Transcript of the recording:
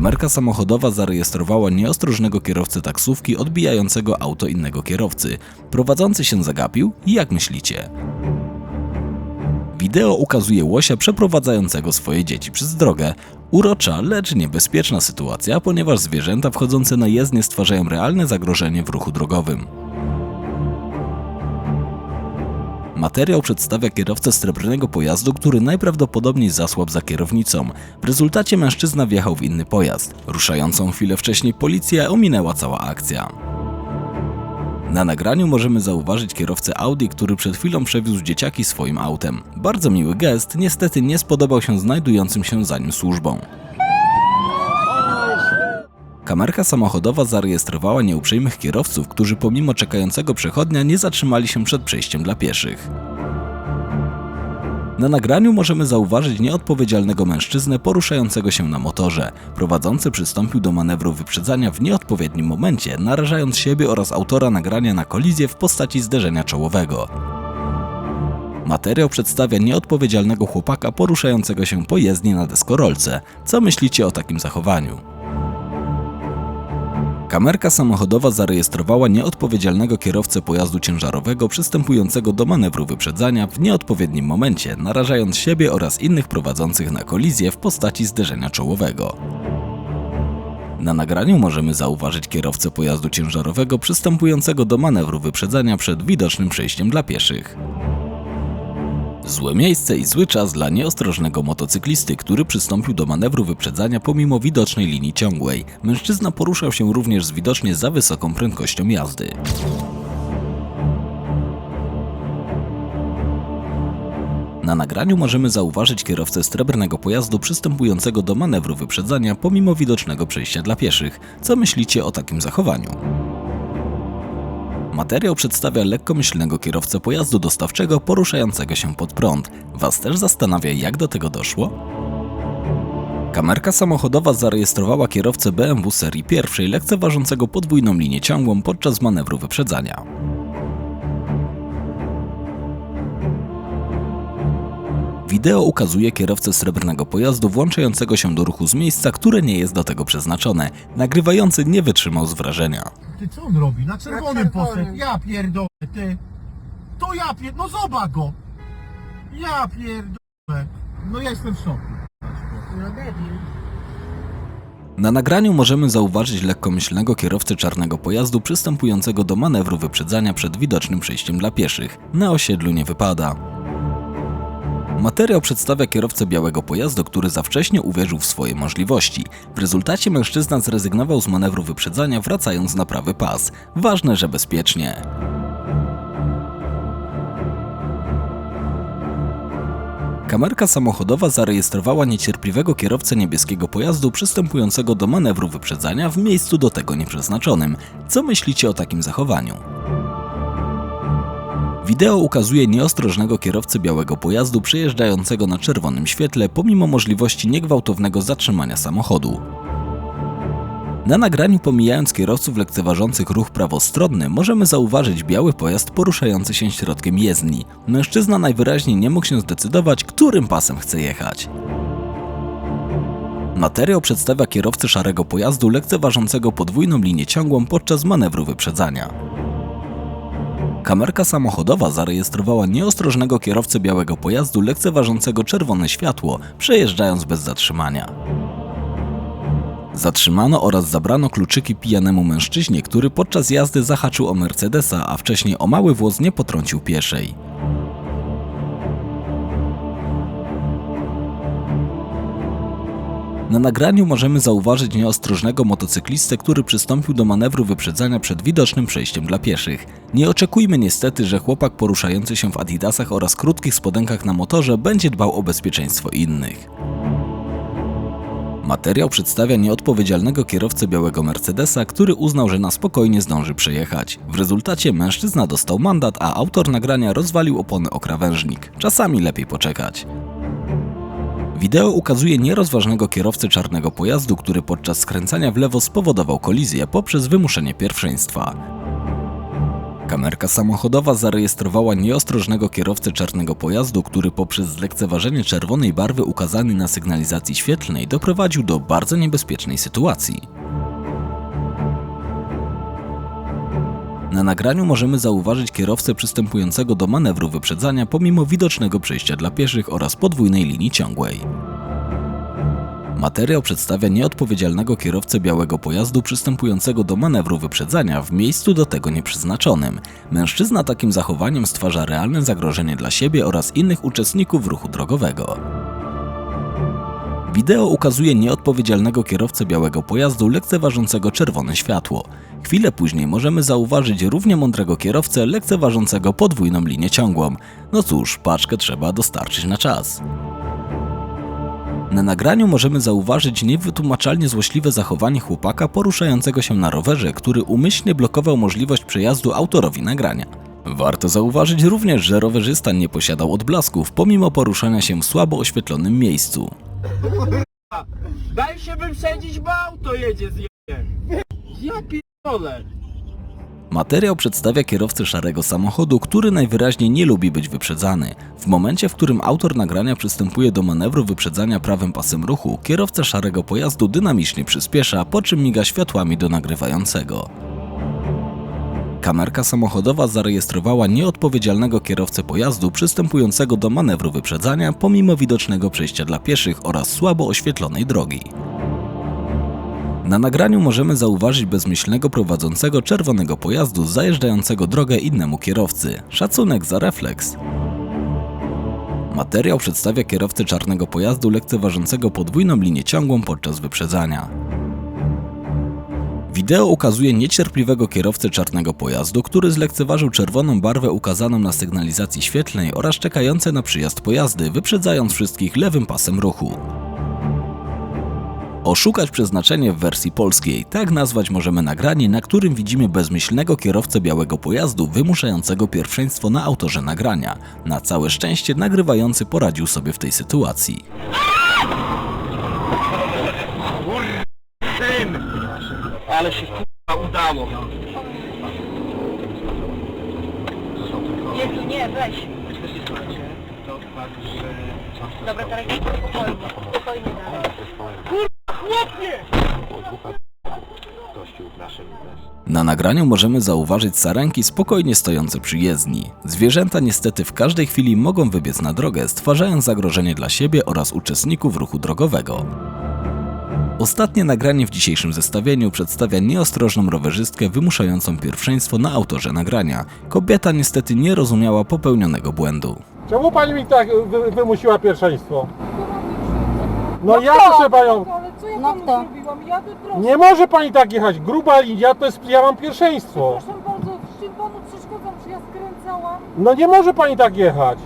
Kamerka samochodowa zarejestrowała nieostrożnego kierowcę taksówki odbijającego auto innego kierowcy. Prowadzący się zagapił jak myślicie? Wideo ukazuje łosia przeprowadzającego swoje dzieci przez drogę. Urocza, lecz niebezpieczna sytuacja, ponieważ zwierzęta wchodzące na jezdnię stwarzają realne zagrożenie w ruchu drogowym. Materiał przedstawia kierowcę srebrnego pojazdu, który najprawdopodobniej zasłabł za kierownicą. W rezultacie mężczyzna wjechał w inny pojazd. Ruszającą chwilę wcześniej policję ominęła cała akcja. Na nagraniu możemy zauważyć kierowcę Audi, który przed chwilą przewiózł dzieciaki swoim autem. Bardzo miły gest, niestety nie spodobał się znajdującym się za nim służbom. Kamerka samochodowa zarejestrowała nieuprzejmych kierowców, którzy pomimo czekającego przechodnia nie zatrzymali się przed przejściem dla pieszych. Na nagraniu możemy zauważyć nieodpowiedzialnego mężczyznę poruszającego się na motorze. Prowadzący przystąpił do manewru wyprzedzania w nieodpowiednim momencie, narażając siebie oraz autora nagrania na kolizję w postaci zderzenia czołowego. Materiał przedstawia nieodpowiedzialnego chłopaka poruszającego się po jezdni na deskorolce. Co myślicie o takim zachowaniu? Kamerka samochodowa zarejestrowała nieodpowiedzialnego kierowcę pojazdu ciężarowego przystępującego do manewru wyprzedzania w nieodpowiednim momencie, narażając siebie oraz innych prowadzących na kolizję w postaci zderzenia czołowego. Na nagraniu możemy zauważyć kierowcę pojazdu ciężarowego przystępującego do manewru wyprzedzania przed widocznym przejściem dla pieszych. Złe miejsce i zły czas dla nieostrożnego motocyklisty, który przystąpił do manewru wyprzedzania pomimo widocznej linii ciągłej. Mężczyzna poruszał się również z widocznie za wysoką prędkością jazdy. Na nagraniu możemy zauważyć kierowcę srebrnego pojazdu przystępującego do manewru wyprzedzania pomimo widocznego przejścia dla pieszych. Co myślicie o takim zachowaniu? Materiał przedstawia lekkomyślnego kierowcę pojazdu dostawczego poruszającego się pod prąd. Was też zastanawia, jak do tego doszło? Kamerka samochodowa zarejestrowała kierowcę BMW serii pierwszej lekceważącego podwójną linię ciągłą podczas manewru wyprzedzania. Wideo ukazuje kierowcę srebrnego pojazdu włączającego się do ruchu z miejsca, które nie jest do tego przeznaczone. Nagrywający nie wytrzymał z wrażenia. Ty co on robi? Na czerwonym czerwonym. poszedł. Ja pierdolę, ty. To ja pier... No zobacz go. Ja pierdolę. No ja jestem w szoku. No debil. Na nagraniu możemy zauważyć lekkomyślnego kierowcę czarnego pojazdu przystępującego do manewru wyprzedzania przed widocznym przejściem dla pieszych. Na osiedlu nie wypada. Materiał przedstawia kierowcę białego pojazdu, który za wcześnie uwierzył w swoje możliwości. W rezultacie mężczyzna zrezygnował z manewru wyprzedzania, wracając na prawy pas. Ważne, że bezpiecznie. Kamerka samochodowa zarejestrowała niecierpliwego kierowcę niebieskiego pojazdu przystępującego do manewru wyprzedzania w miejscu do tego nieprzeznaczonym. Co myślicie o takim zachowaniu? Wideo ukazuje nieostrożnego kierowcę białego pojazdu przejeżdżającego na czerwonym świetle pomimo możliwości niegwałtownego zatrzymania samochodu. Na nagraniu pomijając kierowców lekceważących ruch prawostronny możemy zauważyć biały pojazd poruszający się środkiem jezdni. Mężczyzna najwyraźniej nie mógł się zdecydować, którym pasem chce jechać. Materiał przedstawia kierowcę szarego pojazdu lekceważącego podwójną linię ciągłą podczas manewru wyprzedzania. Kamerka samochodowa zarejestrowała nieostrożnego kierowcę białego pojazdu lekceważącego czerwone światło, przejeżdżając bez zatrzymania. Zatrzymano oraz zabrano kluczyki pijanemu mężczyźnie, który podczas jazdy zahaczył o Mercedesa, a wcześniej o mały włos nie potrącił pieszej. Na nagraniu możemy zauważyć nieostrożnego motocyklistę, który przystąpił do manewru wyprzedzania przed widocznym przejściem dla pieszych. Nie oczekujmy niestety, że chłopak poruszający się w adidasach oraz krótkich spodenkach na motorze będzie dbał o bezpieczeństwo innych. Materiał przedstawia nieodpowiedzialnego kierowcę białego Mercedesa, który uznał, że na spokojnie zdąży przejechać. W rezultacie mężczyzna dostał mandat, a autor nagrania rozwalił opony o krawężnik. Czasami lepiej poczekać. Wideo ukazuje nierozważnego kierowcę czarnego pojazdu, który podczas skręcania w lewo spowodował kolizję poprzez wymuszenie pierwszeństwa. Kamerka samochodowa zarejestrowała nieostrożnego kierowcę czarnego pojazdu, który poprzez zlekceważenie czerwonej barwy ukazanej na sygnalizacji świetlnej doprowadził do bardzo niebezpiecznej sytuacji. Na nagraniu możemy zauważyć kierowcę przystępującego do manewru wyprzedzania pomimo widocznego przejścia dla pieszych oraz podwójnej linii ciągłej. Materiał przedstawia nieodpowiedzialnego kierowcę białego pojazdu przystępującego do manewru wyprzedzania w miejscu do tego nieprzeznaczonym. Mężczyzna takim zachowaniem stwarza realne zagrożenie dla siebie oraz innych uczestników ruchu drogowego. Wideo ukazuje nieodpowiedzialnego kierowcę białego pojazdu lekceważącego czerwone światło. Chwilę później możemy zauważyć równie mądrego kierowcę lekceważącego podwójną linię ciągłą. No cóż, paczkę trzeba dostarczyć na czas. Na nagraniu możemy zauważyć niewytłumaczalnie złośliwe zachowanie chłopaka poruszającego się na rowerze, który umyślnie blokował możliwość przejazdu autorowi nagrania. Warto zauważyć również, że rowerzysta nie posiadał odblasków pomimo poruszania się w słabo oświetlonym miejscu. Daj się wyprzedzić, bo auto jedzie z Ja pierdolę. Materiał przedstawia kierowcę szarego samochodu, który najwyraźniej nie lubi być wyprzedzany. W momencie, w którym autor nagrania przystępuje do manewru wyprzedzania prawym pasem ruchu, kierowca szarego pojazdu dynamicznie przyspiesza, po czym miga światłami do nagrywającego. Kamerka samochodowa zarejestrowała nieodpowiedzialnego kierowcę pojazdu przystępującego do manewru wyprzedzania pomimo widocznego przejścia dla pieszych oraz słabo oświetlonej drogi. Na nagraniu możemy zauważyć bezmyślnego prowadzącego czerwonego pojazdu zajeżdżającego drogę innemu kierowcy. Szacunek za refleks. Materiał przedstawia kierowcę czarnego pojazdu lekceważącego podwójną linię ciągłą podczas wyprzedzania. Wideo ukazuje niecierpliwego kierowcę czarnego pojazdu, który zlekceważył czerwoną barwę ukazaną na sygnalizacji świetlnej oraz czekające na przyjazd pojazdy, wyprzedzając wszystkich lewym pasem ruchu. Oszukać przeznaczenie w wersji polskiej. Tak nazwać możemy nagranie, na którym widzimy bezmyślnego kierowcę białego pojazdu wymuszającego pierwszeństwo na autorze nagrania. Na całe szczęście nagrywający poradził sobie w tej sytuacji. Ale się kurwa udało. Jezu, nie, weź. Dobra, teraz spokojnie. Spokojnie dalej. Chłopie! Na nagraniu możemy zauważyć sarenki spokojnie stojące przy jezdni. Zwierzęta niestety w każdej chwili mogą wybiec na drogę, stwarzając zagrożenie dla siebie oraz uczestników ruchu drogowego. Ostatnie nagranie w dzisiejszym zestawieniu przedstawia nieostrożną rowerzystkę wymuszającą pierwszeństwo na autorze nagrania. Kobieta niestety nie rozumiała popełnionego błędu. Czemu pani mi tak wy, wymusiła pierwszeństwo? No, No ja kto? proszę panią, Ale co ja No panu kto? zrobiłam? Nie może pani tak jechać. Gruba linia to jest, ja mam pierwszeństwo. Proszę bardzo, w czym panu przeszkadzam? Czy ja skręcałam? No nie może pani tak jechać.